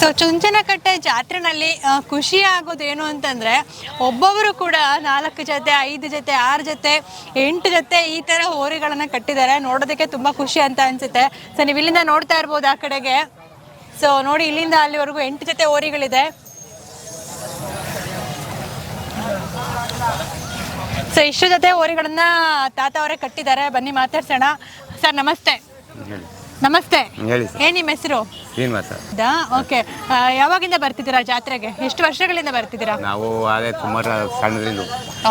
So Chunchanakatte ಜಾತ್ರೆನಲ್ಲಿ ಖುಷಿ ಆಗೋದು ಏನು ಅಂತಂದ್ರೆ ಒಬ್ಬೊಬ್ಬರು ಕೂಡ ನಾಲ್ಕು ಜೊತೆ ಐದು ಜೊತೆ ಆರು ಜೊತೆ ಎಂಟು ಜೊತೆ ಈ ಥರ ಹೋರಿಗಳನ್ನು ಕಟ್ಟಿದ್ದಾರೆ. ನೋಡೋದಕ್ಕೆ ತುಂಬಾ ಖುಷಿ ಅಂತ ಅನ್ಸುತ್ತೆ. ಸೊ ನೀವು ಇಲ್ಲಿಂದ ನೋಡ್ತಾ ಇರ್ಬೋದು ಆ ಕಡೆಗೆ. ಸೊ ನೋಡಿ ಇಲ್ಲಿಂದ ಅಲ್ಲಿವರೆಗೂ ಎಂಟು ಜೊತೆ ಹೋರಿಗಳಿದೆ. ಸೊ ಇಷ್ಟು ಜೊತೆ ಹೋರಿಗಳನ್ನ ತಾತ ಅವರೇ ಕಟ್ಟಿದ್ದಾರೆ. ಬನ್ನಿ ಮಾತಾಡ್ಸೋಣ. ಸರ್ ನಮಸ್ತೆ. ನಮಸ್ತೆ. ಹೇಳಿ ಸರ್. ಏನ್ ನಿಮ್ಮ ಹೆಸರು? ಶ್ರೀನಿವಾಸ. ಓಕೆ ಯಾವಾಗಿಂದ ಬರ್ತಿದ್ದೀರಾ ಜಾತ್ರೆಗೆ? ಎಷ್ಟು ವರ್ಷಗಳಿಂದ ಬರ್ತಿದ್ದೀರಾ? ನಾವು ಅದೇ ಸುಮಾರು ಸಣ್ಣದ್ರಿಂದ.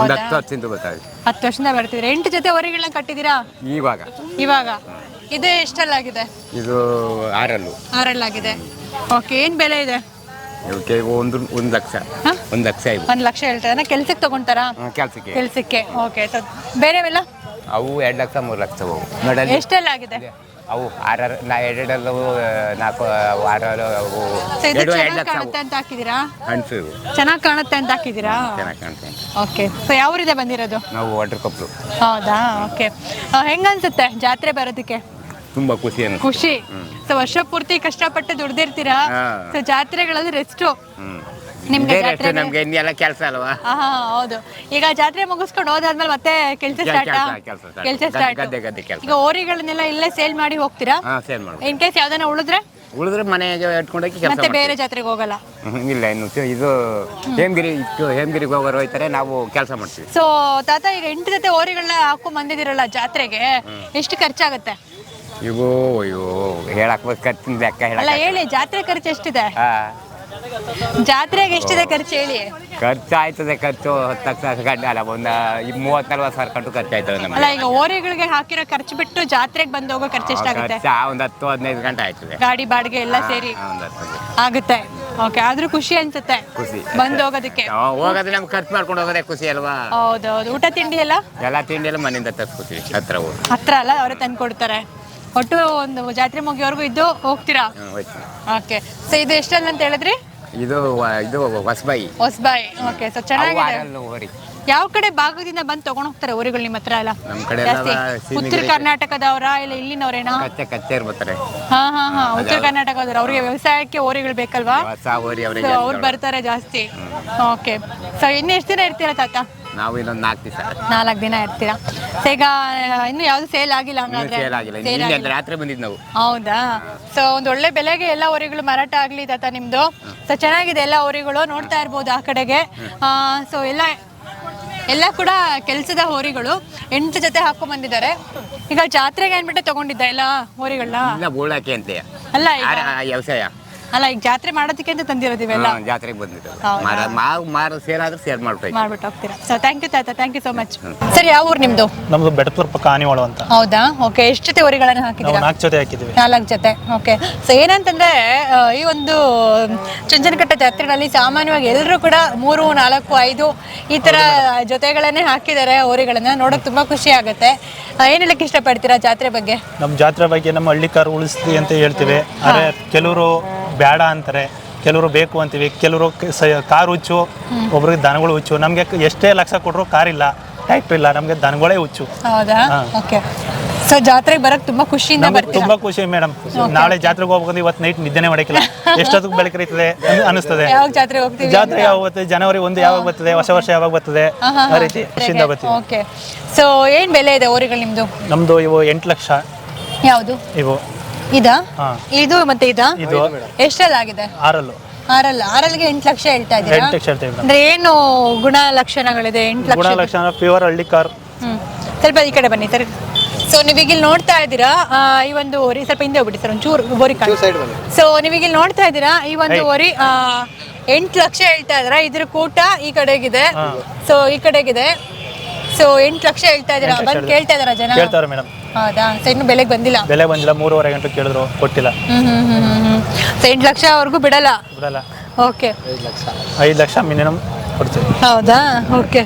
ಒಂದು ಹತ್ತು ವರ್ಷದಿಂದ ಬರ್ತಾವೆ ಹತ್ತು ವರ್ಷದಿಂದ ಬರ್ತಿದ್ದೀರಾ. ಎಂಟು ಜೊತೆ ಹೊರಗಳನ್ನ ಕಟ್ಟಿದ್ದೀರಾ? ಇವಾಗ. ಇವಾಗ. ಇದು ಎಷ್ಟಲ್ಲಾಗಿದೆ? ಇದು ಆರಲ್ಲು. ಆರಲ್ಲಾಗಿದೆ. ಓಕೆ ಏನ್ ಬೆಲೆ ಇದೆ? ಇವಕ್ಕೆ ಒಂದು ಒಂದು ಲಕ್ಷ. ಹಾ? ಒಂದು ಲಕ್ಷ ಇವು ಒಂದು ಲಕ್ಷ ಹೇಳ್ತಾರೆ? ಕೆಲ್ಸಕ್ಕೆ ತಗೊಂತಾರಾ? ಕೆಲಸಕ್ಕೆ. ಕೆಲ್ಸಕ್ಕೆ. ಓಕೆ ಸೊ ಬೇರೆವೆಲ್ಲ ಅವು ಎರಡು ಲಕ್ಷ ಮೂರು ಲಕ್ಷ ಅವು ಆಗಿದೆ ಎಷ್ಟೆಲ್ಲಾಗಿದೆ? ಅವು ಆರಾರು ನಾ ಎರಡೆರಡು ನಾಲ್ಕು ಆರಾರು ಅವು ಸೊ ಇದು ಎರಡು ಎರಡು ಚೆನ್ನಾಗಿ ಲಕ್ಷ ಅವು. ಕಾಣುತ್ತೆ ಅಂತ ಹಾಕಿದ್ದೀರಾ ಹಣ್ಸು ಇವು. ಚೆನ್ನಾಗಿ ಕಾಣುತ್ತೆ ಅಂತ ಹಾಕಿದ್ದೀರಾ ಚೆನ್ನಾಗಿ ಕಾಣ್ತೇನೆ ಓಕೆ ಸೊ ಯಾವ ಊರಿದೆ ಬಂದಿರೋದು? ನಾವು ವಾಟರ್ ಕಪ್ಲು ಹೌದಾ? ಓಕೆ ಹೆಂಗನ್ಸುತ್ತೆ ಜಾತ್ರೆ ಬರೋದಕ್ಕೆ? ತುಂಬಾ ಖುಷಿ ಅನಿಸ್ತು ಖುಷಿ. ಸೊ ವರ್ಷ ಪೂರ್ತಿ ಕಷ್ಟಪಟ್ಟು ದುಡ್ದಿರ್ತೀರಾ? ಹಾ. ಸೊ ಜಾತ್ರೆಗಳಲ್ಲಿ ರೆಸ್ಟು ಹ್ಞೂ ನಿಮ್ಗೆ ಇದೇ ಜಾತ್ರೆಗೆ- ನಮಗೆ ಇನ್ನೆಲ್ಲ ಕೆಲಸ ಅಲ್ವಾ? ಹೌದು. ಈಗ ಜಾತ್ರೆ ಮುಗಿಸ್ಕೊಂಡು ಹೋದಾದ್ಮೇಲೆ ಮತ್ತೆ ಕೆಲಸ ಕೆಲ್ಸ, ಸ್ಟಾರ್ಟ್ ಕೆಲ್ಸ, start. ಕೆಲಸ ಗದ್ದೆ- ಸ್ಟಾರ್ಟ್ ಗದ್ದೆ- ಗದ್ದೆ ಕೆಲ್ಸ. ಈಗ ಓರಿಗಳನ್ನೆಲ್ಲ ಇಲ್ಲೇ ಸೇಲ್ ಮಾಡಿ ಹೋಗ್ತೀರಾ? ಹಾಂ ಸೇಲ್ ಮಾಡ್ಬೋದು. ಇನ್ ಕೇಸ್ ಯಾವ್ದಾನ ಉಳಿದ್ರೆ? ಉಳಿದ್ರೆ ಮನೆಗೆ ಇಟ್ಕೊಂಡೋಗಿ ಕೆಲಸ ಮತ್ತೆ ಬೇರೆ ಜಾತ್ರೆಗೆ ಹೋಗಲ್ಲ? ಹ್ಮ್, ಇಲ್ಲ ಇನ್ನು ಇದು ಹೇಮಗಿರಿ ಇಟ್ಟು ಹೇಮಗಿರಿಗೆ ಹೋಗೋರು ಹೋಯ್ತಾರೆ ನಾವು ಕೆಲಸ ಮಾಡ್ತೀವಿ. ಸೊ ತಾತ ಈಗ ಎಂಟು ಜೊತೆ ಓರಿಗಳನ್ನ ಹಾಕೊಂಡ್ ಬಂದಿದಿರಲ್ಲ ಜಾತ್ರೆಗೆ ಎಷ್ಟು ಖರ್ಚಾಗುತ್ತೆ? ಇವು ಅಯ್ಯೋ ಹೇಳಕ್ ಖರ್ಚಿನ ಲೆಕ್ಕ ಅಲ್ಲ ಹೇಳಕ್ ಹೇಳಿ ಜಾತ್ರೆ ಖರ್ಚು ಎಷ್ಟಿದೆ? ಹಾ. ಜಾತ್ರೆಗೆ ಎಷ್ಟಿದೆ ಖರ್ಚು ಹೇಳಿ? ಖರ್ಚು ಆಯ್ತದೆ ಖರ್ಚು ಹತ್ತು ಲಕ್ಷ ಗಂಟೆ ಅಲ್ಲ ಒಂದು ಮೂವತ್ತು ನಲ್ವತ್ತು ಸಾವಿರ ಕಂಡು ಖರ್ಚು ಆಯ್ತದೆ ನಮಗೆ. ಅಲ್ಲ ಈಗ ಓರೆಗಳಿಗೆ ಹಾಕಿರೋ ಖರ್ಚು ಬಿಟ್ಟು ಜಾತ್ರೆಗೆ ಬಂದು ಹೋಗೋ ಖರ್ಚು ಎಷ್ಟಾಗುತ್ತೆ? ಖರ್ಚು ಒಂದು ಹತ್ತು ಹದಿನೈದು ಗಂಟೆ ಆಯ್ತದೆ. ಗಾಡಿ ಬಾಡಿಗೆ ಎಲ್ಲ ಸೇರಿ ಒಂದು ಹತ್ತು. ಆಗುತ್ತೆ. ಓಕೆ ಆದ್ರೂ ಖುಷಿ ಅನ್ಸುತ್ತೆ ಖುಷಿ. ಬಂದು ಹೋಗೋದಕ್ಕೆ. ನಾವು ಹೋಗೋದು ನಮ್ಗೆ ಖರ್ಚು ಮಾಡ್ಕೊಂಡು ಹೋಗೋದೇ ಖುಷಿ ಅಲ್ವಾ? ಹೌದೌದು. ಊಟ ತಿಂಡಿ ಎಲ್ಲ? ಎಲ್ಲ ತಿಂಡಿ ಎಲ್ಲ ಮನೆಯಿಂದ ತರ್ಸ್ಕೊತೀವಿ ಹತ್ರ ಹೋಗಿ. ಹತ್ರ ಅಲ್ಲ ಅವರೇ ತಂದು ಕೊಡ್ತಾರೆ. ಒಟ್ಟು ಒಂದು ಜಾತ್ರೆ ಮುಗಿಯೋವರೆಗೂ ಇದ್ದು ಹೋಗ್ತೀರಾ? ಓಕೆ ಸೊ ಇದು ಎಷ್ಟಲ್ಲ ಅಂತ ಹೇಳಿದ್ರಿ? ಇದು ಇದು ಹೊಸಬಾಯಿ. ಹೊಸಬಾಯಿ. ಓಕೆ ಸೊ ಚೆನ್ನಾಗಿದೆ. ಯಾವ ಕಡೆ ಭಾಗದಿಂದ ಬಂದು ತಗೊಂಡ್ ಹೋಗ್ತಾರೆ ಊರಿಗಳು ನಿಮ್ಮ ಹತ್ರ ಎಲ್ಲ? ನಮ್ಮ ಕಡೆ ಎಲ್ಲ ಜಾಸ್ತಿ ಉತ್ತರ ಕರ್ನಾಟಕದವರ ಇಲ್ಲ ಇಲ್ಲಿನವರೇನಾ? ಕಚ್ಚೆ ಕಚ್ಚೆ ಬರ್ತಾರೆ ಹಾ ಹಾ ಹಾ ಉತ್ತರ ಕರ್ನಾಟಕದವ್ರು. ಅವ್ರಿಗೆ ವ್ಯವಸಾಯಕ್ಕೆ ಊರಿಗಳು ಬೇಕಲ್ವಾ? ಅವರಿಗೆ ಅವ್ರು ಬರ್ತಾರೆ ಜಾಸ್ತಿ. ಓಕೆ ಸೊ ಇನ್ನು ಎಷ್ಟು ದಿನ ಇರ್ತೀರಾ ತಾತ? ನಾವು ಇನ್ನೊಂದು ನಾಲ್ಕು ದಿವಸ. ನಾಲ್ಕು ದಿನ ಇರ್ತೀರಾ? ಈಗ ಇನ್ನು ಯಾವ್ದು ಸೇಲ್ ಆಗಿಲ್ಲ ಹಂಗಾದ್ರೆ? ಸೇಲ್ ಆಗಿಲ್ಲ. Sale ನಿನ್ನೆ ಆಗಿಲ್ಲ. ರಾತ್ರಿ ಬಂದಿದ್ದು ನಾವು. ಹೌದಾ? ಸೊ ಒಂದು ಒಳ್ಳೆ ಬೆಲೆಗೆ ಎಲ್ಲ ಊರಿಗಳು ಮಾರಾಟ ಆಗ್ಲಿ ತಾತ ನಿಮ್ದು? ಸೊ ಚೆನ್ನಾಗಿದೆ ಎಲ್ಲ ಹೋರಿಗಳು ನೋಡ್ತಾ ಇರ್ಬೋದು ಆ ಕಡೆಗೆ. ಸೊ ಎಲ್ಲ ಎಲ್ಲ ಕೂಡ ಕೆಲಸದ ಹೋರಿಗಳು. ಎಂಟು ಜೊತೆ ಹಾಕೊಂಡ್ ಬಂದಿದ್ದಾರೆ ಈಗ ಜಾತ್ರೆಗೆ ಅಂದ್ಬಿಟ್ಟು ತಗೊಂಡಿದ್ದ ಎಲ್ಲ ಹೋರಿಗಳನ್ನ? ಅಂತೆ. ಅಲ್ಲ ವ್ಯವಸಾಯ? ಅಲ್ಲ ಈಗ ಜಾತ್ರೆ ಮಾಡೋದಕ್ಕೆ ಅಂತ ತಂದಿರೋದು ಇವೆಲ್ಲ? ಜಾತ್ರೆಗೆ ಬಂದಿದ್ದು ಹೌದಾ? ಮಾರ ಮಾವು ಮಾರು ಸೇಲ್ ಆದ್ರೆ ಸೇಲ್ ಮಾಡ್ಬೇಕು. ಮಾಡ್ಬಿಟ್ಟು ಹೋಗ್ತೀರಾ? ಸೊ ಥ್ಯಾಂಕ್ ಯು ತಾತ thank you so much sir ಯಾವ ಊರು ನಿಮ್ದು? ನಮ್ದು ಬೆಡತೂರ್ ಪಕ್ಕ ಆನಿವಾಳು ಅಂತ. ಹೌದಾ? ಓಕೆ ಎಷ್ಟು ಜೊತೆ ಹೊರಿಗಳನ್ನ ಹಾಕಿದ್ದೀರಾ? ನಾಲ್ಕು ಜೊತೆ ಹಾಕಿದ್ವಿ ನಾಲ್ಕು ಜೊತೆ ಓಕೆ ಸೊ ಏನಂತಂದ್ರೆ ಈ ಒಂದು ಚುಂಚನಕಟ್ಟೆ ಜಾತ್ರೆನಲ್ಲಿ ಸಾಮಾನ್ಯವಾಗಿ ಎಲ್ಲರೂ ಕೂಡ ಮೂರು ನಾಲ್ಕು ಐದು ಈ ತರ ಜೊತೆಗಳನ್ನೇ ಹಾಕಿದ್ದಾರೆ ಹೋರಿಗಳನ್ನ. ನೋಡಕ್ ತುಂಬಾ ಖುಷಿ ಆಗುತ್ತೆ. ಏನ್ ಹೇಳಕ್ ಇಷ್ಟಪಡ್ತೀರಾ ಜಾತ್ರೆ ಬಗ್ಗೆ? ನಮ್ಮ ಜಾತ್ರೆ ಬಗ್ಗೆ ನಮ್ಮ ಹಳ್ಳಿ ಕಾರು ಉಳಿಸ್ಲಿ ಅಂತ ಹೇಳ್ತೀವಿ. ಆದರೆ ಕೆಲವರು ಬೇಡ ಅಂತಾರೆ. ಕೆಲವರು ಬೇಕು ಅಂತೀವಿ. ಕೆಲವರು ಕಾರ್ ಹುಚ್ಚು ಒಬ್ರಿಗೆ ದನಗಳು ಹುಚ್ಚು. ನಮಗೆ ಎಷ್ಟೇ ಲಕ್ಷ ಕೊಟ್ಟರು ಕಾರ್ ಇಲ್ಲ ಟ್ಯಾಕ್ಟ್ರ್ ಇಲ್ಲ ನಮಗೆ ದನಗಳೇ ಹುಚ್ಚು. ಹೌದಾ? ಓಕೆ. ಸೊ ಜಾತ್ರೆಗೆ ಬರಕ್ ತುಂಬಾ ಖುಷಿಯಿಂದ ನಮಗೆ ಬರ್ತೀರಾ? ತುಂಬಾ ಖುಷಿ ಮೇಡಮ್. ನಾಳೆ ಜಾತ್ರೆಗೆ ಹೋಗ್ಬೇಕಂದ್ರೆ ಇವತ್ತು ನೈಟ್ ನಿದ್ದೆನೆ ಮಾಡಕ್ಕಿಲ್ಲ ಎಷ್ಟೊತ್ತಿಗೆ ಬೆಳಕರಿತದೆ ಅನಿಸ್ತದೆ. ಜಾತ್ರೆಗೆ ಹೋಗ್ತೀವಿ? ಜಾತ್ರೆ ಯಾವಾಗ ಬರ್ತದೆ? ಜನವರಿ ಒಂದು ಯಾವಾಗ ಬರ್ತದೆ? ಹೊಸ ವರ್ಷ ಯಾವಾಗ ಬರ್ತದೆ? ಆ ರೀತಿ ಖುಷಿಯಿಂದ ಬರ್ತೀವಿ. ಓಕೆ ಸೊ ಏನ್ ಬೆಲೆ ಇದೆ ಹೋರಿಗಳು ನಿಮ್ದು? ನಮ್ದು ಇವು ಎಂಟು ಲಕ್ಷ. ಯಾವುದು? ಇವು ಇದಾ? ಹಾ. ಇದು ಮತ್ತೆ ಇದಾ? ಇದು ಎಷ್ಟಲ್ಲಾಗಿದೆ ಆರಲ್ಲು. ಆರಲ್ಲ. ಆರಲ್ಲಿಗೆ ಎಂಟು ಲಕ್ಷ ಹೇಳ್ತಾ ಇದ್ದೀರಾ ಎಂಟು ಲಕ್ಷ ಹೇಳ್ತಾ ಮೇಡಮ್ ಅಂದ್ರೆ ಏನು ಗುಣ ಲಕ್ಷಣಗಳಿದೆ ಎಂಟು ಲಕ್ಷ? ಗುಣಲಕ್ಷಣ ಪ್ಯೂರ್ ಹಳ್ಳಿ ಕಾರ್. ಹ್ಮ್. ಸ್ವಲ್ಪ ಈ ಕಡೆ ಬನ್ನಿ ಸರ್. ಸೊ ನೀವೀಗ ಇಲ್ಲಿ ನೋಡ್ತಾ ಇದ್ದೀರಾ ಆ, ಈ ಒಂದು ಹೊರಿ ಸ್ವಲ್ಪ ಹಿಂದೆ ಹೋಗ್ಬಿಡಿ ಸರ್ ಒಂಚೂರು ಬೋರಿ ಸೊ ನೀವೀಗ ಇಲ್ಲಿ ನೋಡ್ತಾ ಇದ್ದೀರಾ ಈ ಒಂದು ಓರಿ ಆ, ಎಂಟು ಲಕ್ಷ ಹೇಳ್ತಾ ಇದ್ದೀರಾ ಇದ್ರ ಕೂಟ ಈ ಕಡೆಗಿದೆ. ಸೊ ಈ ಕಡೆಗಿದೆ. ಸೊ ಎಂಟು ಲಕ್ಷ ಹೇಳ್ತಾ ಇದ್ದೀರಾ ಬಂದು ಕೇಳ್ತಾ ಇದಾರ ಜನ? ಕೇಳ್ತಾರೆ ಮೇಡಮ್. ಹೌದಾ? ಸೊ ಇನ್ನು ಬೆಲೆಗೆ ಬಂದಿಲ್ಲ? ಬೆಲೆ ಬಂದಿಲ್ಲ ಮೂರುವರೆ ಗಂಟೆ ಕೇಳಿದ್ರು ಕೊಟ್ಟಿಲ್ಲ. ಹ್ಮ್ ಹ್ಮ್ ಹ್ಮ್ ಹ್ಮ್ ಹ್ಮ್. ಸೊ ಎಂಟು ಲಕ್ಷವರೆಗೂ ಬಿಡಲ್ಲ? ಬಿಡಲ್ಲ. ಓಕೆ ಐದು ಲಕ್ಷ. ಮಿನಿಮಮ್ ಕೊಡ್ತೀವಿ. ಹೌದಾ? ಓಕೆ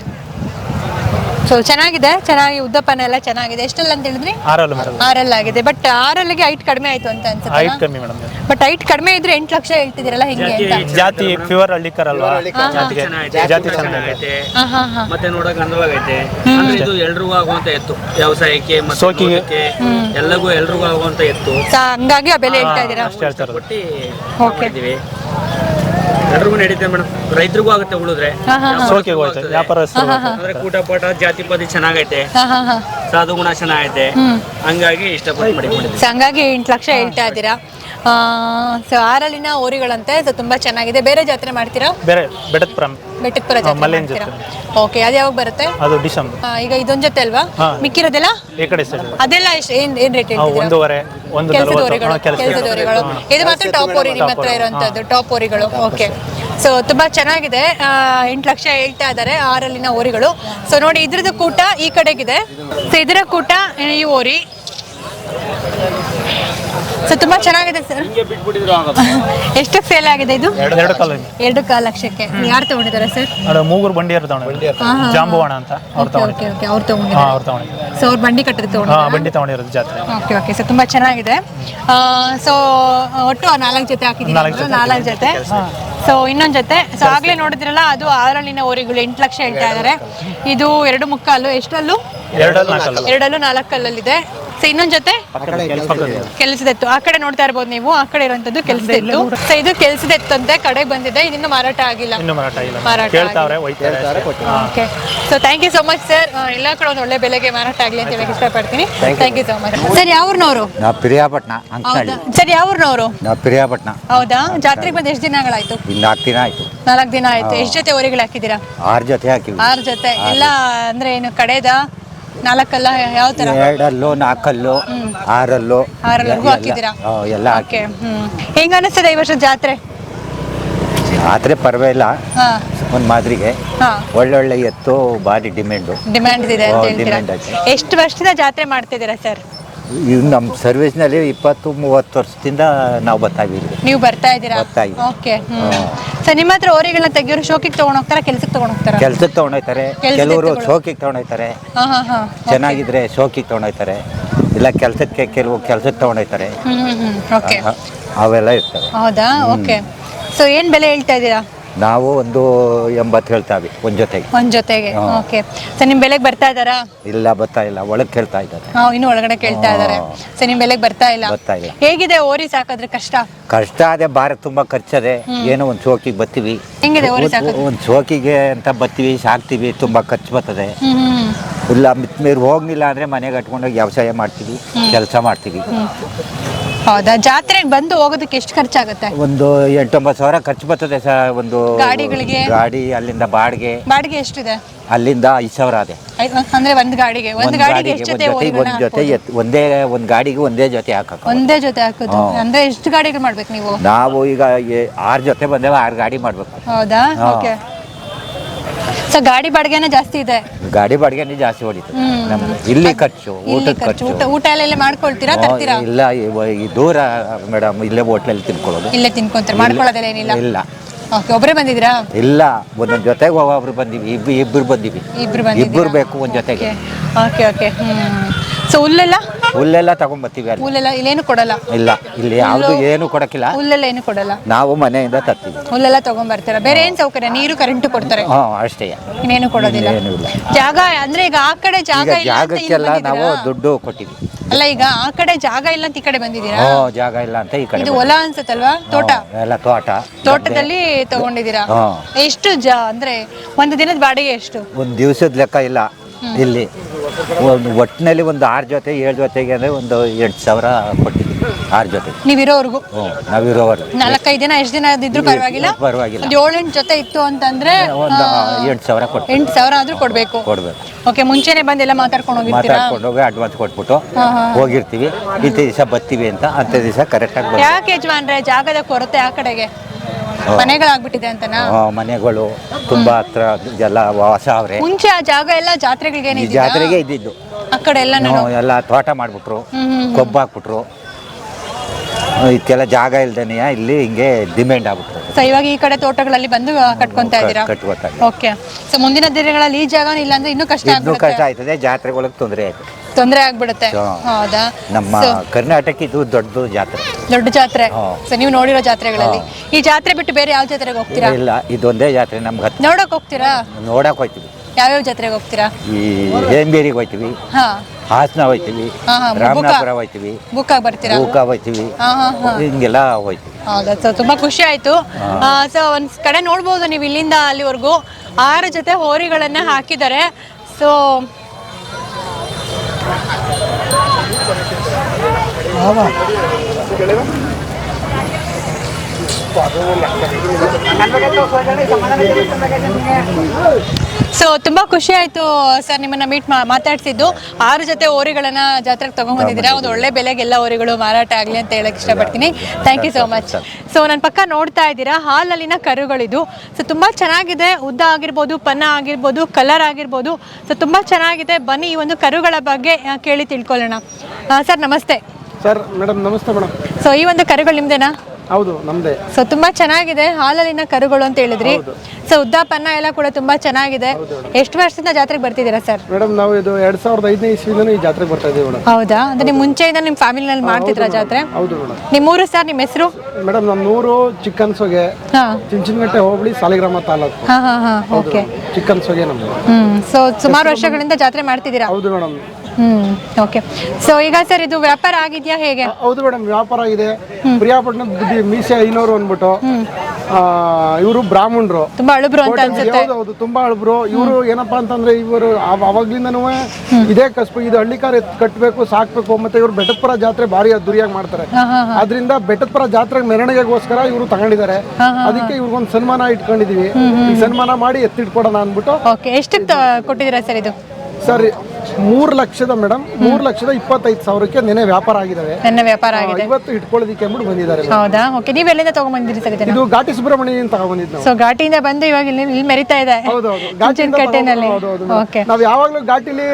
ಸೊ ಚೆನ್ನಾಗಿದೆ? ಚೆನ್ನಾಗಿ ಉದ್ದಪ್ಪನ ಎಲ್ಲ ಚೆನ್ನಾಗಿದೆ. ಎಷ್ಟಲ್ಲ ಅಂತ ಹೇಳಿದ್ರಿ? ಆರಲ್ಲು ಮೇಡಮ್. ಆರಲ್ ಆಗಿದೆ. ಬಟ್ ಆರಲ್ಲಿಗೆ ಹೈಟ್ ಕಡಿಮೆ ಆಯ್ತು ಅಂತ ಹೈಟ್ ಅನ್ಸುತ್ತೆ ಕಮ್ಮಿ ಮೇಡಮ್. ಬಟ್ ಹೈಟ್ ಕಡಿಮೆ ಇದ್ರೆ ಎಂಟು ಲಕ್ಷ ಹೇಳ್ತಿದಿರಲ್ಲ ಹಿಂಗೆ ಅಂತ? ಜಾತಿ ಪ್ಯೂರ್ ಹಳ್ಳಿಕರ್ ಅಲ್ವಾ? ಜಾತಿಗೆ ಜಾತಿ ಚೆನ್ನಾಗೈತೆ ಹಾ ಹಾ ಹಾ ಮತ್ತೆ ನೋಡಕ್ ಅಂದವಾಗೈತೆ ಅಂದ್ರೆ ಇದು ಎಲ್ರಿಗೂ ಆಗುವಂತ ಎತ್ತು. ವ್ಯವಸಾಯಕ್ಕೆ ಮತ್ತೆ ಸೋಕಿಗೆ. ನೋಡಕ್ಕೆ ಎಲ್ಲರಿಗೂ ಎಲ್ರಿಗೂ ಆಗುವಂತ ಎತ್ತು. ಸೊ ಹಂಗಾಗಿ ಆ ಬೆಲೆ ಹೇಳ್ತಾ ಇದ್ದೀರಾ? ಅಷ್ಟೇ ಹೇಳ್ತಾರೆ ಕೊಟ್ಟು ಓಕೆ ಎಲ್ರಿಗೂ ನಡೀತೆ ಮೇಡಮ್. ರೈತರಿಗೂ ಆಗುತ್ತೆ ಉಳಿದ್ರೆ. ಸೋಕಿಗೆ ಹೋಯ್ತು ವ್ಯಾಪಾರಸ್ಥರು ಅಂದ್ರೆ ಕೂಟ ಪಾಠ ಜಾತಿ ಪಾತಿ ಚೆನ್ನಾಗೈತೆ. ಸಾಧು ಗುಣ ಚೆನ್ನಾಗೈತೆ. ಹಂಗಾಗಿ ಇಷ್ಟಪಟ್ಟು ಮಾಡಿ ಹಂಗಾಗಿ ಎಂಟು ಲಕ್ಷ ಹೇಳ್ತಾ ಇದ್ದೀರಾ? ಸೊ ಆರಲ್ಲಿನ ಓರಿಗಳಂತೆ ಸೊ ತುಂಬಾ ಚೆನ್ನಾಗಿದೆ. ಬೇರೆ ಜಾತ್ರೆ ಮಾಡ್ತೀರಾ? ಬೇರೆ ಬೆಟ್ಟದಪುರ ಬೆಟ್ಟದಪುರ ಜಾತ್ರೆ ಮಲ್ಲೇನ್ ಓಕೆ ಅದು ಯಾವಾಗ ಬರುತ್ತೆ? ಅದು ಡಿಸೆಂಬರ್. ಆ, ಈಗ ಇದೊಂದ್ ಜೊತೆ ಅಲ್ವಾ? ಮಿಕ್ಕಿರೋದೆಲ್ಲ? ಈ ಕಡೆ ಸೈಡ್ ಅದೆಲ್ಲ ಎಷ್ಟು ಏನ್ ಏನ್ ರೇಟ್ ಒಂದೂವರೆ ಒಂದು ಕೆಲಸದ ನಲವತ್ತು. ಓರಿಗಳು ಕೆಲಸದ ಕೆಲಸದ ಇದು ಮಾತ್ರ ಟಾಪ್ ಓರಿ ನಿಮ್ಮ ಹತ್ರ ಇರುವಂತದ್ದು ಟಾಪ್ ಓರಿಗಳು. ಓಕೆ ಸೊ ತುಂಬಾ ಚೆನ್ನಾಗಿದೆ. ಎಂಟು ಲಕ್ಷ ಹೇಳ್ತಾ ಇದ್ದಾರೆ ಆರಲ್ಲಿನ ಓರಿಗಳು. ಸೊ ನೋಡಿ ಇದ್ರದ್ದು ಕೂಟ ಈ ಕಡೆಗಿದೆ. ಸೊ ಇದರ ಕೂಟ ಈ ಓರಿ. ಸೊ ತುಂಬಾ ಚೆನ್ನಾಗಿದೆ ಸರ್ ಎಷ್ಟು ಸೇಲ್ ಆಗಿದೆ ಇದು? ಎರಡು ಕಾಲ ಎರಡು ಕಾಲು ಲಕ್ಷಕ್ಕೆ. ಯಾರು ತಗೊಂಡಿದ್ದಾರೆ ಸರ್ ಅದು ಮೂಗೂರು ಬಂಡಿಯರು ತಗೊಂಡಿರೋದು ಜಾಂಬುವಾಣ ಅಂತ ಅವ್ರು ತಗೊಂಡಿದ್ದಾರೆ ತಗೊಂಡಿದ್ರು ಓಕೆ ಓಕೆ ಅವ್ರು ತಗೊಂಡಿದ್ದಾರೆ. ಅವ್ರು ತಗೊಂಡಿದ್ರು ಸೊ ಅವ್ರು ಬಂಡಿ ಕಟ್ಟಿದ್ರು ತಗೊಂಡಿದ್ದಾರೆ? ಬಂಡಿ ತಗೊಂಡಿರೋದು ಜಾತ್ರೆ. ಓಕೆ ಓಕೆ ಸೊ ತುಂಬಾ ಚೆನ್ನಾಗಿದೆ. ಸೊ ಒಟ್ಟು ನಾಲ್ಕು ಜೊತೆ ಹಾಕಿದ್ದೀನಿ ನಾಲ್ಕು ಜೊತೆ ನಾಲ್ಕು ಜೊತೆ? ಸೊ ಇನ್ನೊಂದು ಜೊತೆ. ಸೊ ಆಗ್ಲೇ ನೋಡಿದ್ರಲ್ಲ ಅದು ಆರಲ್ಲಿನ ಓರಿಗಳು ಎಂಟು ಲಕ್ಷ ಹೇಳ್ತಾ ಇದ್ದಾರೆ ಇದು ಎರಡು ಮುಕ್ಕಾಲು? ಎಷ್ಟಲ್ಲೂ? ಎರಡಲ್ಲಿ ನಾಲ್ಕಲ್ಲ. ಎರಡಲ್ಲೂ ನಾಲ್ಕು ಕಲ್ಲಲ್ಲಿದೆ ಸೊ ಇನ್ನೊಂದ್ ಜೊತೆ? ಕೆಲಸದೆತ್ತು. ಆ ಕಡೆ ನೋಡ್ತಾ ಇರ್ಬೋದು ನೀವು. ಆ ಕಡೆ ಇರುವಂತದ್ದು ಕೆಲಸದೆತ್ತು. ಸೊ ಇದು ಕೆಲಸದೆತ್ತು ಅಂತ ಕಡೆ ಬಂದಿದೆ ಇದನ್ನು ಮಾರಾಟ ಆಗಿಲ್ಲ. ಇನ್ನೂ ಮಾರಾಟ ಆಗಿಲ್ಲ. ಮಾರಾಟ ಕೇಳ್ತಾವ್ರೆ ಒಯ್ತಾರೆ okay so thank you so much sir ಎಲ್ಲ ಕಡೆ ಒಂದು ಒಳ್ಳೆ ಬೆಲೆಗೆ ಮಾರಾಟ ಆಗಲಿ ಅಂತ ಹೇಳಕ್ ಇಷ್ಟಪಡ್ತೀನಿ. Thank you so much sir ಯಾವ್ರನವರು ನಾವು ಪಿರಿಯಾಪಟ್ಟಣ ಅಂಕನಹಳ್ಳಿ ಹೌದಾ? ಸರ್ ಯಾವ್ರನವರು ನಾವು ಪಿರಿಯಾಪಟ್ಟಣ ಹೌದಾ? ಜಾತ್ರೆಗೆ ಬಂದು ಎಷ್ಟು ದಿನಗಳಾಯ್ತು? ಇನ್ನು ನಾಲ್ಕು ದಿನ ಆಯ್ತು. ನಾಲ್ಕು ದಿನ ಆಯ್ತು. ಎಷ್ಟು ಜೊತೆ ಹೊರಗಳು ಹಾಕಿದ್ದೀರಾ? ಆರು ಜೊತೆ ಹಾಕಿವಿ ಆರು ಜೊತೆ. ಎಲ್ಲ ಅಂದ್ರೆ ಏನು ಕಡೆದ? ನಾಲ್ಕಲ್ಲ ಯಾವ ತರ? ಎರಡಲ್ಲೂ ನಾಲ್ಕಲ್ಲು ಆರಲ್ಲು ಆರಲ್ಲೂ ಹಾಕಿದ್ದೀರಾ? ಹಾ, ಎಲ್ಲ ಹಾಕಿ. ಓಕೆ ಹ್ಮ್. ಹೆಂಗ ಅನಿಸ್ತದೆ ಈ ವರ್ಷದ ಜಾತ್ರೆ? ಆದರೆ ಪರವಾಗಿಲ್ಲ. ಒಂದ್ ಒಂದು ಮಾದರಿಗೆ. ಹಾ. ಒಳ್ಳೊಳ್ಳೆ ಎತ್ತು ಬಾರಿ ಡಿಮ್ಯಾಂಡ್. ಡಿಮ್ಯಾಂಡ್ ಇದೆ ಅಂತ ಓ, ಹೇಳ್ತೀರಾ? demand ಐತೆ. ಎಷ್ಟು ವರ್ಷದಿಂದ ಜಾತ್ರೆ ಮಾಡ್ತಿದ್ದೀರಾ ಸರ್? ಇವು ನಮ್ಮ ಸರ್ವಿಸ್ನಲ್ಲಿ ಇಪ್ಪತ್ತು ಮೂವತ್ತು ವರ್ಷದಿಂದ ನಾವು ಬರ್ತಾ ಇದ್ದೀವಿ ನೀವು ಬರ್ತಾ ಇದ್ದೀರಾ? ಬರ್ತಾ ಇದ್ದೀವಿ. ಓಕೆ ಸರ್ ನಿಮ್ಮ ಹತ್ರ ಓರಿಗಳನ್ನ ತೆಗಿಯೋರು ಶೋಕಿಗೆ ತಗೊಂಡ್ ಹೋಗ್ತಾರಾ ಕೆಲ್ಸಕ್ಕೆ ತಗೊಂಡ್ ಹೋಗ್ತಾರಾ? ಕೆಲ್ಸಕ್ಕೆ ತಗೊಂಡೋಗ್ತಾರೆ ಕೆಲ್ಸಕ್ಕೆ ಕೆಲವರು ಶೋಕಿಗೆ ತಗೊಂಡೋಗ್ತಾರೆ ಹಾ ಹಾ ಹಾ. ಚೆನ್ನಾಗಿದ್ರೆ ಶೋಕಿಗೆ ತಗೊಂಡೋಗ್ತಾರೆ ಇಲ್ಲ ಕೆಲಸಕ್ಕೆ ಕೆಲವು ಕೆಲಸಕ್ಕೆ ತೊಗೊಂಡೋಗ್ತಾರೆ ಹ್ಮ್ ಹ್ಮ್ ಹ್ಮ್. ಓಕೆ ಅ- ಅವೆಲ್ಲ ಇರ್ತವೆ. ಹೌದಾ? ಓಕೆ ಸೊ ಏನ್ ಬೆಲೆ ಹೇಳ್ತಾ ಇದ್ದೀರಾ? ನಾವು ಒಂದು ಎಂಬತ್ತು ಹೇಳ್ತಾವೆ ಒಂದ್ ಜೊತೆಗೆ. ಒಂದ್ ಜೊತೆಗೆ ಹಾ. ಓಕೆ. ಸರ್ ನಿಮ್ ಬೆಲೆಗೆ ಬರ್ತಾ ಇದ್ದಾರಾ? ಇಲ್ಲ ಬರ್ತಾ ಇಲ್ಲ ಒಳಗೆ ಕೇಳ್ತಾ ಇದ್ದಾರೆ. ಹಾ ಇನ್ನು ಒಳಗಡೆ ಕೇಳ್ತಾ ಇದ್ದಾರೆ. ಸರ್ ನಿಮ್ ಬೆಲೆಗೆ ಬರ್ತಾ ಇಲ್ಲ. ಬರ್ತಾ ಇಲ್ಲ. ಹೇಗಿದೆ ಓರಿ ಸಾಕಾದ್ರೆ ಕಷ್ಟ? ಕಷ್ಟ ಅದೇ ಭಾರ ತುಂಬಾ ಖರ್ಚದೆ. ಏನೋ ಒಂದು ಚೋಕಿಗೆ ಬರ್ತೀವಿ. ಹೆಂಗಿದೆ ಓರಿ ಸಾಕೋದು ಒಂದು ಶೋಕಿಗೆ ಅಂತ ಬರ್ತೀವಿ ಸಾಕ್ತಿವಿ ತುಂಬಾ ಖರ್ಚು ಬರ್ತದೆ. ಹ್ಮ್ ಹ್ಮ್ ಮೀರ್ ಇಲ್ಲ ಹೋಗ್ಲಿಲ್ಲ ಅಂದ್ರೆ ಮನೆಗೆ ಕಟ್ಕೊಂಡೋಗಿ ವ್ಯವಸಾಯ ಮಾಡ್ತೀವಿ ಕೆಲಸ ಮಾಡ್ತೀವಿ. ಹೌದಾ? ಜಾತ್ರೆಗೆ ಬಂದು ಹೋಗೋದಕ್ಕೆ ಎಷ್ಟು ಖರ್ಚಾಗುತ್ತೆ? ಒಂದು ಎಂಟೊಂಬತ್ತು ಸಾವಿರ ಖರ್ಚು ಬರ್ತದೆ ಸರ್ ಒಂದು ಗಾಡಿಗಳಿಗೆ? ಗಾಡಿ ಅಲ್ಲಿಂದ ಬಾಡಿಗೆ. ಬಾಡಿಗೆ ಎಷ್ಟಿದೆ? ಅಲ್ಲಿಂದ ಐದು ಸಾವಿರ ಅದೇ. ಅಂದ್ರೆ ಒಂದ್ ಗಾಡಿಗೆ? ಒಂದ್ ಗಾಡಿಗೆ ಎಷ್ಟು ಜೊತೆ ಒಂದು ಜೊತೆ? ಎತ್- ಒಂದೇ ಒಂದ್ ಗಾಡಿಗೆ ಒಂದೇ ಜೊತೆ ಹಾಕಕ್ಕೆ ಒಂದೇ ಜೊತೆ ಹಾಕೋದು? ಹಾ. ಅಂದ್ರೆ ಎಷ್ಟು ಗಾಡಿಗಳು ಮಾಡ್ಬೇಕು ನೀವು? ನಾವು ಈಗ ಆರ್ ಆರು ಜೊತೆ ಬಂದೇವ ಆರ್ ಗಾಡಿ ಮಾಡ್ಬೇಕು. ಹೌದಾ? ಹಾ. ಓಕೆ. ಸೊ ಗಾಡಿ ಬಾಡಿಗೆನೇ ಜಾಸ್ತಿ ಇದೆ. ಗಾಡಿ ಬಾಡಿಗೆನೇ ಜಾಸ್ತಿ ಹೊಡಿತು. ಇಲ್ಲಿ ಖರ್ಚು ಊಟದ ಖರ್ಚು. ಊಟ ಊಟ ಎಲ್ಲ ಇಲ್ಲೇ ಮಾಡ್ಕೊಳ್ತೀರಾ ತರ್ತೀರಾ? ಇಲ್ಲ ಇವ- ಈ ದೂರ ಮೇಡಮ್ ಇಲ್ಲೇ ಹೋಟ್ಲಲ್ಲಿ ತಿನ್ಕೊಳ್ಳೋದು. ಇಲ್ಲೇ ತಿನ್ಕೊಂತಾರೆ ಮಾಡ್ಕೊಳ್ಳೋದೆಲ್ಲ ಏನಿಲ್ಲ ಇಲ್ಲ. ಓಕೆ ಒಬ್ಬರೇ ಬಂದಿದ್ದೀರಾ? ಇಲ್ಲ ಒಂದೊಂದು ಜೊತೆಗೆ ಒಬ್ಬರು ಬಂದಿವಿ ಇಬ್ಬರು ಇಬ್ಬರು ಬಂದಿವಿ. ಇಬ್ರು ಬಂದಿದ್ದೀರಾ? ಇಬ್ಬರು ಬೇಕು ಒಂದು ಜೊತೆಗೆ. Okay okay hmm. ಸೊ ಹುಲ್ಲೆಲ್ಲ? ಹುಲ್ಲೆಲ್ಲ ತಗೊಂಬರ್ತೀವಿ ಅಲ್ಲಿ. ಹುಲ್ಲೆಲ್ಲ ಇಲ್ಲೇನು ಕೊಡಲ್ಲ. ಇಲ್ಲ ಇಲ್ಲಿ ಯಾವುದು ಏನು ಕೊಡಕ್ಕಿಲ್ಲ. ಹುಲ್ಲೆಲ್ಲ ಏನು ಕೊಡಲ್ಲ. ನಾವು ಮನೆಯಿಂದ ತರ್ತೀವಿ. ಹುಲ್ಲೆಲ್ಲ ತಗೊಂಡ್ಬರ್ತೀರಾ ಬೇರೆ ಏನ್ ಸೌಕರ್ಯ? ನೀರು ಕರೆಂಟ್ ಕೊಡ್ತಾರೆ. ಹ್ಞೂ ಅಷ್ಟೇ. ಇನ್ನೇನು ಕೊಡೋದಿಲ್ಲ. ಇಲ್ಲ. ಜಾಗ ಅಂದ್ರೆ ಈಗ ಆ ಕಡೆ ಜಾಗ ಈಗ ಇಲ್ಲ ಅಂತ ಇಲ್ಲಿ ಜಾಗಕ್ಕೆಲ್ಲ ನಾವು ಬಂದಿದ್ದೀರಾ? ದುಡ್ಡು ಕೊಟ್ಟಿವಿ ಅಲ್ಲ ಈಗ ಆ ಕಡೆ ಜಾಗ ಇಲ್ಲ ಅಂತ ಈ ಕಡೆ ಬಂದಿದ್ದೀರಾ? ಹ್ಞೂ ಜಾಗ ಇಲ್ಲ ಅಂತ ಈ ಕಡೆ ಇದು ಹೊಲ ಅನ್ಸುತ್ತಲ್ವಾ? ತೋಟ? ಎಲ್ಲ ತೋಟ. ತೋಟದಲ್ಲಿ ತಗೊಂಡಿದ್ದೀರಾ? ಹಾ. ಎಷ್ಟು ಜ ಅಂದ್ರೆ ಒಂದು ದಿನದ ಬಾಡಿಗೆ ಎಷ್ಟು? ಒಂದು ದಿವಸದ ಲೆಕ್ಕ ಇಲ್ಲ ಇಲ್ಲಿ. ಒಂದು ಒಟ್ಟಿನಲ್ಲಿ ಒಂದು ಆರು ಜೊತೆ ಏಳು ಜೊತೆಗೆ ಅಂದರೆ ಒಂದು ಎಂಟು ಸಾವಿರ ಕೊಟ್ಟಿದ್ದೀವಿ ಆರು ಜೊತೆ. ನೀವಿರೋವರೆಗೂ? ಹ್ಞೂ ನಾವಿರೋವರು ನಾಲ್ಕೈದು ದಿನ ಎಷ್ಟು ದಿನ ಇದ್ರೂ ಪರವಾಗಿಲ್ಲ. ಪರವಾಗಿಲ್ಲ. ಒಂದು ಏಳೆಂಟು ಜೊತೆ ಇತ್ತು ಅಂತಂದ್ರೆ ಒಂದು ಎಂಟು ಸಾವಿರ ಕೊಟ್ಟು ಎಂಟು ಸಾವಿರ ಆದ್ರೂ ಕೊಡಬೇಕು. ಕೊಡ್ಬೇಕು. ಓಕೆ ಮುಂಚೆನೆ ಬಂದೆಲ್ಲ ಮಾತಾಡ್ಕೊಂಡು ಹೋಗಿರ್ತೀರಾ? ಮಾತಾಡ್ಕೊಂಡು ಹೋಗಿ ಅಡ್ವಾನ್ಸ್ ಕೊಟ್ಬಿಟ್ಟು. ಹೋಗಿರ್ತೀವಿ. ಇಂಥ ದಿವಸ ಬರ್ತೀವಿ ಅಂತ ಅಂಥ ದಿವಸ ಕರೆಕ್ಟಾಗಿ ಯಾಕೆ ಯಜಮಾನ್ರೆ ಜಾಗದ ಕೊರತೆ ಆ ಕಡೆಗೆ? ಮನೆಗಳಾಗ್ಬಿಟ್ಟಿದೆ ಅಂತನಾ? ಆ, ಮನೆಗಳು ತುಂಬಾ ಹತ್ರ ಎಲ್ಲ ವಾಸ ಅವ್ರೆ. ಮುಂಚೆ ಆ ಜಾಗ ಎಲ್ಲ ಜಾತ್ರೆಗಳಿಗೆ ಈ ಜಾತ್ರೆಗೆ ಇದ್ದಿದ್ದು. ಆ ಕಡೆ ಎಲ್ಲ ನಾವು ಎಲ್ಲ ತೋಟ ಮಾಡ್ಬಿಟ್ರು ಕೊಬ್ಬು ಹಾಕ್ಬಿಟ್ರು. ಇದಕ್ಕೆಲ್ಲ ಜಾಗ ಇಲ್ದೇನೆ ಇಲ್ಲಿ ಹಿಂಗೆ ಡಿಮ್ಯಾಂಡ್ ಆಗ್ಬಿಟ್ರು. ಸೊ ಇವಾಗ ಈ ಕಡೆ ತೋಟಗಳಲ್ಲಿ ಬಂದು ಕಟ್ಕೊಂತ ಇದ್ದೀರಾ? ಕಟ್ಕೊತಾ ಇದ್ದೀವಿ. ಓಕೆ ಸೊ ಮುಂದಿನ ದಿನಗಳಲ್ಲಿ ಈ ಜಾಗ ಇಲ್ಲ ಅಂದ್ರೆ ಇನ್ನೂ ಕಷ್ಟ ಇನ್ನೂ ಕಷ್ಟ ಆಗ್ಬಿಡುತ್ತೆ ಆಯ್ತದೆ ಜಾತ್ರೆಗಳಿಗೆ ತೊಂದರೆ ಆಯ್ತು. ತೊಂದರೆ ಆಗ್ಬಿಡುತ್ತೆ. ಹೌದಾ? ನಮ್ಮ So, ಕರ್ನಾಟಕ ಇದು ದೊಡ್ಡದು ಜಾತ್ರೆ. ದೊಡ್ಡ ಜಾತ್ರೆ. ಹಾ. ಸೊ ನೀವು ನೋಡಿರೋ ಜಾತ್ರೆಗಳಲ್ಲಿ ಈ ಜಾತ್ರೆ ಬಿಟ್ಟು ಬೇರೆ ಯಾವ ಜಾತ್ರೆಗೆ ಹೋಗ್ತೀರಾ? ಇಲ್ಲ ಇದೊಂದೇ ಜಾತ್ರೆ ನಮ್ಗೆ ಹತ್ತು ನೋಡಕ್ ಹೋಗ್ತೀರಾ? ನೋಡಕ್ ಹೋಯ್ತೀವಿ. ಯಾವ್ಯಾವ ಜಾತ್ರೆಗೆ ಹೋಗ್ತೀರಾ? ಈ ಹೇಂಬೇರಿಗೆ ಹೋಗ್ತೀವಿ ಹಾ. ಹಾಸನ ಹೋಯ್ತೀವಿ ಹಾ, ಹಾ, ರಾಮನಾಪುರ ಬುಕ್ಕ. ಹೋಯ್ತೀವಿ ಬುಕ್ ಆಗಿ ಬರ್ತೀರಾ? ಬೂಕ ಹೋಯ್ತೀವಿ ಹಾ ಹಾ ಹಾ. ಹಿಂಗೆಲ್ಲ ಹೋಯ್ತೀವಿ. ಹೌದಾ ಸೊ ತುಂಬಾ ಖುಷಿ ಆಯ್ತು. ಸೊ ಒಂದ್ ಕಡೆ ನೋಡ್ಬೋದು ನೀವು ಇಲ್ಲಿಂದ ಅಲ್ಲಿವರೆಗೂ. ಆರು ಜೊತೆ ಹೋರಿಗಳನ್ನ ಹಾಕಿದ್ದಾರೆ. ಸೊ ಸೊ ತುಂಬಾ ಖುಷಿ ಆಯ್ತು ಸರ್ ನಿಮ್ಮನ್ನ ಮೀಟ್ ಮಾತಾಡ್ಸಿದ್ದು. ಆರು ಜೊತೆ ಓರಿಗಳನ್ನ ಜಾತ್ರೆಗೆ ತಗೊಂಡ್ಬಂದಿದ್ದೀರಾ ಒಂದು ಒಳ್ಳೆ ಬೆಲೆಗೆ ಎಲ್ಲ ಓರಿಗಳು ಮಾರಾಟ ಆಗಲಿ ಅಂತ ಹೇಳಕ್ ಇಷ್ಟಪಡ್ತೀನಿ. Thank you so much so ನನ್ನ ಪಕ್ಕ ನೋಡ್ತಾ ಇದ್ದೀರಾ ಹಾಲಲ್ಲಿನ ಕರುಗಳಿದು. ಸೊ ತುಂಬಾ ಚೆನ್ನಾಗಿದೆ. ಉದ್ದ ಆಗಿರ್ಬೋದು ಪನ್ನ ಆಗಿರ್ಬೋದು ಕಲರ್ ಆಗಿರ್ಬೋದು. ಸೊ ತುಂಬಾ ಚೆನ್ನಾಗಿದೆ. ಬನ್ನಿ ಈ ಒಂದು ಕರುಗಳ ಬಗ್ಗೆ ಕೇಳಿ ತಿಳ್ಕೊಳ್ಳೋಣ. ಸರ್ ನಮಸ್ತೆ. ಸರ್ ಮೇಡಮ್ ನಮಸ್ತೆ ಮೇಡಮ್ ಸೊ ಈ ಒಂದು ಕರುಗಳು ನಿಮ್ದೇನಾ? ಹೌದು ನಮ್ದೇ. ಸೊ ತುಂಬಾ ಚೆನ್ನಾಗಿದೆ ಹಾಲಲ್ಲಿನ ಕರುಗಳು ಅಂತ ಹೇಳಿದ್ರಿ. ಸೊ ಉದ್ದಾಪನ್ನ ಎಲ್ಲ ಕೂಡ ತುಂಬಾ ಚೆನ್ನಾಗಿದೆ. ಎಷ್ಟು ವರ್ಷದಿಂದ ಜಾತ್ರೆಗೆ ಬರ್ತಿದ್ದೀರಾ ಸರ್ ಮೇಡಮ್ ನಾವು ಇದು ಎರಡ್ ಸಾವಿರದ ಐದನೇ ಇಸ್ವಿಂದ ಈ ಜಾತ್ರೆಗೆ ಬರ್ತಾ ಇದೀವಿ ಮೇಡಮ್. ಹೌದಾ? ಅಂದ್ರೆ ನಿಮ್ ಮುಂಚೆಯಿಂದ ನಿಮ್ ಫ್ಯಾಮಿಲಿನಲ್ಲಿ ಮಾಡ್ತಿದ್ರ ಜಾತ್ರೆ? ಹೌದು ಮೇಡಮ್. ನಿಮ್ಮೂರು ಸರ್ ನಿಮ್ಮ ಹೆಸರು? ಮೇಡಮ್ ನಮ್ಮ ನೂರು ಚಿಕ್ಕನ್ಸೊಗೆ. ಹಾ. ಚಿಂಚನಗಟ್ಟೆ ಹೋಬಳಿ ಸಾಲಿಗ್ರಾಮ ತಾಲೂಕು. ಹಾ ಹಾ ಹಾ. ಓಕೆ ಚಿಕ್ಕನ್ಸೊಗೆ ಹ್ಮ್. ಸೊ ಸುಮಾರು ವರ್ಷಗಳಿಂದ ಜಾತ್ರೆ ಮಾಡ್ತಿದ್ದೀರಾ? ಹೌದು ಮೇಡಮ್. ಹ್ಮ್ ಓಕೆ ಸೊ ಈಗ ಸರ್ ಇದು ವ್ಯಾಪಾರ ಆಗಿದ್ಯಾ ಹೇಗೆ? ಹೌದು ಮೇಡಮ್ ವ್ಯಾಪಾರ ಆಗಿದೆ ಪ್ರಿಯಾಪಟ್ಟಣದ ಬುದ್ಧಿ ಮೀಸೆ ಐನೂರು ಅಂದ್ಬಿಟ್ಟು ಇವರು ಬ್ರಾಹ್ಮಣರು. ತುಂಬಾ ಅಳುಬ್ರು ಅಂತ ಅನ್ಸುತ್ತೆ. ಹೌದು ಹೌದು ತುಂಬಾ ಅಳಬ್ರು. ಇವರು ಏನಪ್ಪಾ ಅಂತಂದ್ರೆ ಇವರು ಅವಾಗ್ಲಿಂದನೂ ಇದೇ ಕಸ್ಬು ಇದು ಹಳ್ಳಿಕಾರ ಕಟ್ಟಬೇಕು ಸಾಕ್ಬೇಕು ಮತ್ತೆ ಇವರು ಬೆಟ್ಟದಪುರ ಜಾತ್ರೆ ಭಾರಿ ಅದ್ದೂರಿಯಾಗಿ ಮಾಡ್ತಾರೆ. ಹಾ ಹಾ ಅದರಿಂದ ಬೆಟ್ಟದಪುರ ಜಾತ್ರೆ ಮೆರವಣಿಗೆಗೋಸ್ಕರ ಇವರು ತಗೊಂಡಿದ್ದಾರೆ. ಅದಕ್ಕೆ ಇವ್ರಿಗೊಂದು ಸನ್ಮಾನ ಇಟ್ಕೊಂಡಿದೀವಿ. ಈ ಸನ್ಮಾನ ಮಾಡಿ ಎತ್ತಿಟ್ಕೊಡೋಣ ಅಂದ್ಬಿಟ್ಟು ಓಕೆ ಎಷ್ಟು ಕೊಟ್ಟಿದ್ದೀರಾ ಸರ್ ಇದು? ಸರ್ ಮೂರು ಲಕ್ಷದ ಮೇಡಮ್ ಮೂರು ಲಕ್ಷದ ಇಪ್ಪತ್ತೈದು ಸಾವಿರಕ್ಕೆ ನೆನೆ ವ್ಯಾಪಾರ ಆಗಿದಾವೆ. ನನ್ನ ವ್ಯಾಪಾರ ಆಗಿದೆ. ಇವತ್ತು ಇಟ್ಕೊಳ್ಳೋದಿಕ್ಕೆ ಅಂದ್ಬಿಟ್ಟು ಬಂದಿದ್ದಾರೆ ಹೌದಾ? ಓಕೆ ನೀವು ಎಲ್ಲಿಂದ ತಗೊಂಡ್ಬಂದಿರಿ ಸರ್ ಇದು ಘಾಟಿ ಸುಬ್ರಹ್ಮಣ್ಯ ತಗೊಂಡಿದ್ದು ನಾವು. ಸೊ ಘಾಟಿಯಿಂದ ಬಂದು ಇವಾಗ ಇಲ್ಲಿ ಇಲ್ಲಿ ಮೆರಿತಾ ಇದೆ. ಹೌದೌದು ಘಾಟಿಯಿಂದ ಕಟ್ಟೆನಲ್ಲಿ ತಗೊಂಡು- ಹೌದು, ಹೌದು. ಓಕೆ ನಾವು ಯಾವಾಗ್ಲೂ ಘಾಟಿಲಿ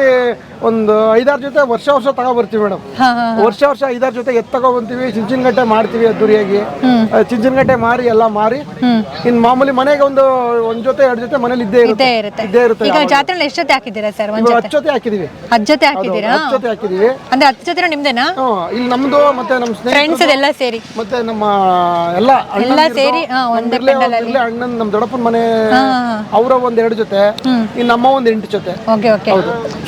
ಒಂದು ಐದಾರು ಜೊತೆ ವರ್ಷ ವರ್ಷ ತಗೋ ಬರ್ತೀವಿ ಮೇಡಮ್. ಹಾ ಹಾ ವರ್ಷ ವರ್ಷ ಐದಾರು ಜೊತೆ ಎತ್ ತಗೋ ಬಂತೀವಿ ಚಿಂಚಿನಗಟ್ಟೆ ಮಾಡ್ತೀವಿ ಅದ್ದೂರಿಯಾಗಿ ಚಿಂಚಿನ ಗಡ್ಡೆ ಮಾರಿ ಎಲ್ಲ ಮಾರಿ. ಇನ್ ಮಾಮೂಲಿ ಮನೆಗೆ ಒಂದು ಒಂದ್ ಜೊತೆ ಎರಡು ಜೊತೆ ಮನೇಲಿ ಇದ್ದೇ ಇರುತ್ತೆ. ಇರುತ್ತೆ. ಇದ್ದೇ ಇರುತ್ತೆ ಈಗ ಜಾತ್ರೆಯಲ್ಲಿ ಹಾಕಿದ್ದೀರಾ ಸರ್? ಒಂದ್ ಇವಾಗ ಜೊತೆ? ಹತ್ತು ಜೊತೆ ಹಾಕಿದೀವಿ ಹತ್ತು ಜೊತೆ ಹಾಕಿದ್ದೀರಾ? ಹತ್ತು ಜೊತೆ ಹಾಕಿದೀವಿ ಅಂದ್ರೆ ಹತ್ತು ಜೊತೆ ನಿಮ್ದೇನಾ? ಹ್ಮ್, ಇಲ್ಲಿ ನಮ್ದು ಮತ್ತೆ ನಮ್ಮ ಫ್ರೆಂಡ್ಸ್ ಸ್ನೇಹಿತರು ಎಲ್ಲ ಸೇರಿ. ಮತ್ತೆ ನಮ್ಮ ಎಲ್ಲ ಎಲ್ಲ ಸೇರಿ, ಹಾ, ಒಂದೇ ಪೆಂಡಲಲ್ಲಿ. ಅಣ್ಣನ್ ನಮ್ ದೊಡ್ಡಪ್ಪನ ಮನೆ ಹಾ ಅವರ ಒಂದ್ ಎರಡು ಜೊತೆ ಇನ್ನು ನಮ್ಮ ಒಂದ್ ಎಂಟು ಜೊತೆ. ಓಕೆ ಓಕೆ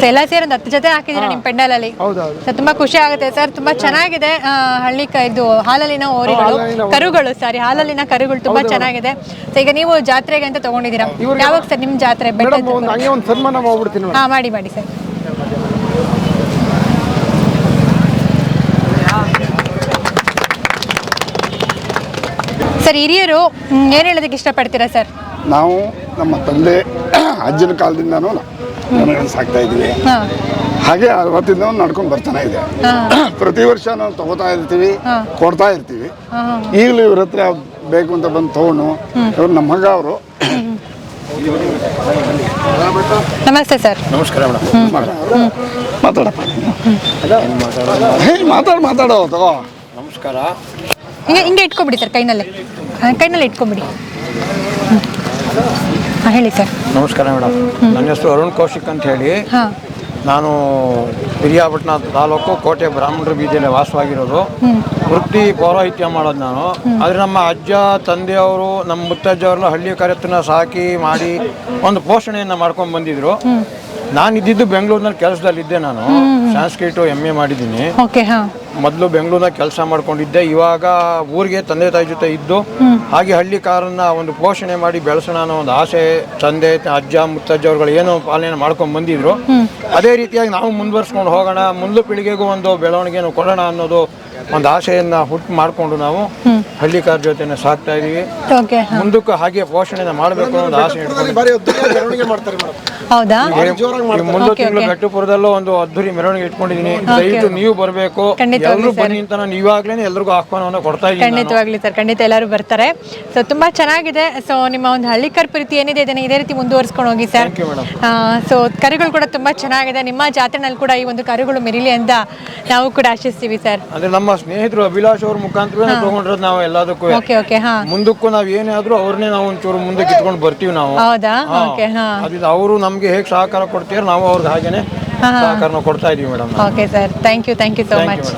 ಸೊ ಎಲ್ಲ ಸೇರಿ ಒಂದು ಹತ್ತು ಜೊತೆ ಹಾಕಿದ್ದೀರಾ ನಿಮ್ಮ ಪೆಂಡಲಲ್ಲಿ? ಹೌದೌದು ಸೊ ತುಂಬಾ ಖುಷಿ ಆಗುತ್ತೆ ಸರ್ ತುಂಬಾ ಚೆನ್ನಾಗಿದೆ ಆ, ಹಳ್ಳಿ ಕ- ಇದು ಹಾಲಲ್ಲಿನ ಓರಿಗಳು. ಹಾಲಲ್ಲಿನ ಕರುಗಳು ಸಾರಿ ಹಾಲಲ್ಲಿನ ಕರುಗಳು ತುಂಬಾ ಚೆನ್ನಾಗಿದೆ. ಸೊ ಈಗ ನೀವು ಜಾತ್ರೆಗೆ ಅಂತ ತಗೊಂಡಿದ್ದೀರಾ? ಯಾವಾಗ ಸರ್ ನಿಮ್ ಜಾತ್ರೆ? ಬೆಟ್ಟ ಮೇಡಮ್ ಒಂದು ಹಂಗೆ ಒಂದು ಸನ್ಮಾನ ಮಾಡ್ಬಿಡ್ತೀನಿ ಮೇಡಮ್ ಹಾ ಮಾಡಿ ಮಾಡಿ ಸರ್ ಸರ್ ಹಿರಿಯರು ಏನು ಹೇಳೋದಕ್ಕೆ ಇಷ್ಟಪಡ್ತೀರಾ ಸರ್? ನಾವು ನಮ್ಮ ತಂದೆ ಅಜ್ಜನ ಕಾಲದಿಂದನೂ ನನಗೆ ಸಾಕ್ತಾ ಇದ್ದೀವಿ. ಹಾ. ಹಾಗೆ ಅವತ್ತಿಂದ ನಡ್ಕೊಂಡು ಬರ್ತಾನೆ ಇದೆ. ಪ್ರತಿ ವರ್ಷ ನಾವು ತಗೋತಾ ಇರ್ತೀವಿ ಕೊಡ್ತಾ ಇರ್ತೀವಿ. ಈಗಲೂ ಇವ್ರ ಹತ್ರ ಬೇಕು ಅಂತ ಬಂದು ತಗೊಂಡು ಇವ್ರು ನಮ್ಮ ಮಗ ಅವರು. ನಮಸ್ತೆ ಸರ್. ನಮಸ್ಕಾರ ಮೇಡಮ್. ಮಾತಾಡಪ್ಪ. ಹೇ ಮಾತಾಡು ಮಾತಾಡೋ ತಗೋ. ನಮಸ್ಕಾರ. ಹಿಂಗೆ ಹಿಂಗೆ ಇಟ್ಕೊಂಬಿಡಿ ಸರ್ ಕೈನಲ್ಲೇ. ಕೈನಲ್ಲೇ ಕೈನಲ್ಲಿ ಇಟ್ಕೊಂಬಿಡಿ. ಹಾಂ ಹೇಳಿ ಸರ್. ನಮಸ್ಕಾರ ಮೇಡಮ್. ನನ್ನ ಹೆಸರು ಅರುಣ್ ಕೌಶಿಕ್ ಅಂತ ಹೇಳಿ. ಹಾಂ. ನಾನು ಪಿರಿಯಾಪಟ್ಟಣ ತಾಲೂಕು ಕೋಟೆ ಬ್ರಾಹ್ಮಣರ ಬೀದಿಯಲ್ಲಿ ವಾಸವಾಗಿರೋದು. ವೃತ್ತಿ ಪೌರಾಹಿತ್ಯ ಮಾಡೋದು ನಾನು. ಆದರೆ ನಮ್ಮ ಅಜ್ಜ ತಂದೆಯವರು ನಮ್ಮ ಮುತ್ತಜ್ಜವ್ರನ್ನ ಹಳ್ಳಿ ಕರೆತನ ಸಾಕಿ ಮಾಡಿ ಒಂದು ಪೋಷಣೆಯನ್ನು ಮಾಡ್ಕೊಂಡು ಬಂದಿದ್ರು. ನಾನು ಇದ್ದಿದ್ದು ಬೆಂಗಳೂರಿನಲ್ಲಿ ಕೆಲಸದಲ್ಲಿದ್ದೆ ನಾನು. ಸಾಂಸ್ಕ್ರಿಟು ಎಂ ಎ ಮಾಡಿದ್ದೀನಿ. ಓಕೆ ಹಾಂ. ಮೊದಲು ಬೆಂಗಳೂರಿನಾಗ ಕೆಲಸ ಮಾಡ್ಕೊಂಡಿದ್ದೆ. ಇವಾಗ ಊರಿಗೆ ತಂದೆ ತಾಯಿ ಜೊತೆ ಇದ್ದು ಹಾಗೆ ಹಳ್ಳಿ ಕಾರನ್ನ ಒಂದು ಪೋಷಣೆ ಮಾಡಿ ಬೆಳೆಸೋಣ ಅನ್ನೋ ಒಂದು ಆಸೆ ತಂದೆ ಅಜ್ಜ ಮುತ್ತಜ್ಜವ್ರುಗಳು ಏನೋ ಪಾಲನೆ ಮಾಡ್ಕೊಂಡು ಬಂದಿದ್ರು. ಅದೇ ರೀತಿಯಾಗಿ ನಾವು ಮುಂದುವರ್ಸ್ಕೊಂಡು ಹೋಗೋಣ ಮುಂದೆ ಪೀಳಿಗೆಗೂ ಒಂದು ಬೆಳವಣಿಗೆಯನ್ನು ಕೊಡೋಣ ಅನ್ನೋದು ಒಂದು ಆಸೆಯನ್ನ ಹುಟ್ಟು ಮಾಡಿಕೊಂಡು ನಾವು ಹಳ್ಳಿಕಾರ ಜೊತೆನ ಸಾಕ್ತಾ ಇದೀವಿ. ಓಕೆ ಮುಂದಕ್ಕೂ ಹಾಗೆ ಪೋಷಣೆ ಮಾಡಬೇಕು ಅನ್ನೋ ಒಂದು ಆಸೆ ಹೌದಾ? ಮುಂದೆ ತಿಂಗಳು ಒಂದು ಅದ್ದೂರಿ ಮೆರವಣಿಗೆ ಇಟ್ಕೊಂಡಿದೀನಿ ದಯವಿಟ್ಟು ನೀವು ಬರಬೇಕು. ಖಂಡಿತವಾಗ್ಲೂ ಎಲ್ಲರೂ ಬನ್ನಿ ಅಂತ ನಾನು ಇವಾಗ್ಲೇ ಎಲ್ಲರಿಗೂ ಆಹ್ವಾನವನ್ನು ಕೊಡ್ತಾ ಇದ್ದೀನಿ ಖಂಡಿತವಾಗ್ಲಿ ಸರ್. ಖಂಡಿತ ಎಲ್ಲರೂ ಬರ್ತಾರೆ. ಸೊ ತುಂಬಾ ಚೆನ್ನಾಗಿದೆ. ಸೊ ನಿಮ್ಮ ಒಂದು ಹಳ್ಳಿಕರ್ ಪ್ರೀತಿ ಏನಿದೆ ಇದನ್ನ ಇದೇ ರೀತಿ ಮುಂದುವರಿಸ್ಕೊಂಡು ಹೋಗಿ ಸರ್. ಸೊ ಕರುಗಳು ಕೂಡ ತುಂಬಾ ಚೆನ್ನಾಗಿದೆ. ನಿಮ್ಮ ಜಾತ್ರೆನಲ್ಲಿ ಕೂಡ ಈ ಒಂದು ಕರುಗಳು ಮೆರಿಲಿ ಅಂತ ನಾವು ಕೂಡ ಆಶಿಸ್ತೀವಿ ಸರ್. ಅಂದ್ರೆ ನಮ್ಮ ಸ್ನೇಹಿತರು ಅಭಿಲಾಷ್ ಅವ್ರ ಮುಖಾಂತರ ತಗೊಂಡಿರೋದು ನಾವು ಎಲ್ಲದಕ್ಕೂ. ಓಕೆ ಓಕೆ ಹಾ. ಮುಂದಕ್ಕೂ ನಾವ್ ಏನೇ ಆದ್ರೂ ಅವ್ರನ್ನೇ ನಾವು ಒಂಚೂರು ಮುಂದಕ್ಕೆ ಇಟ್ಕೊಂಡು ಬರ್ತೀವಿ ನಾವು. ಹೌದಾ? ಓಕೆ ಹಾ. ಅದ್ರಿಂದ ಅವರು ನಮ್ಗೆ ಹೇಗ್ ಸಹಕಾರ ಕೊಡ್ತೀರ ನಾವು ಅವ್ರಿಗೆ ಹಾಗೇನೆ ಸಹಕಾರನ ಕೊಡ್ತಾ ಇದೀವಿ madam okay sir thank you thank you so much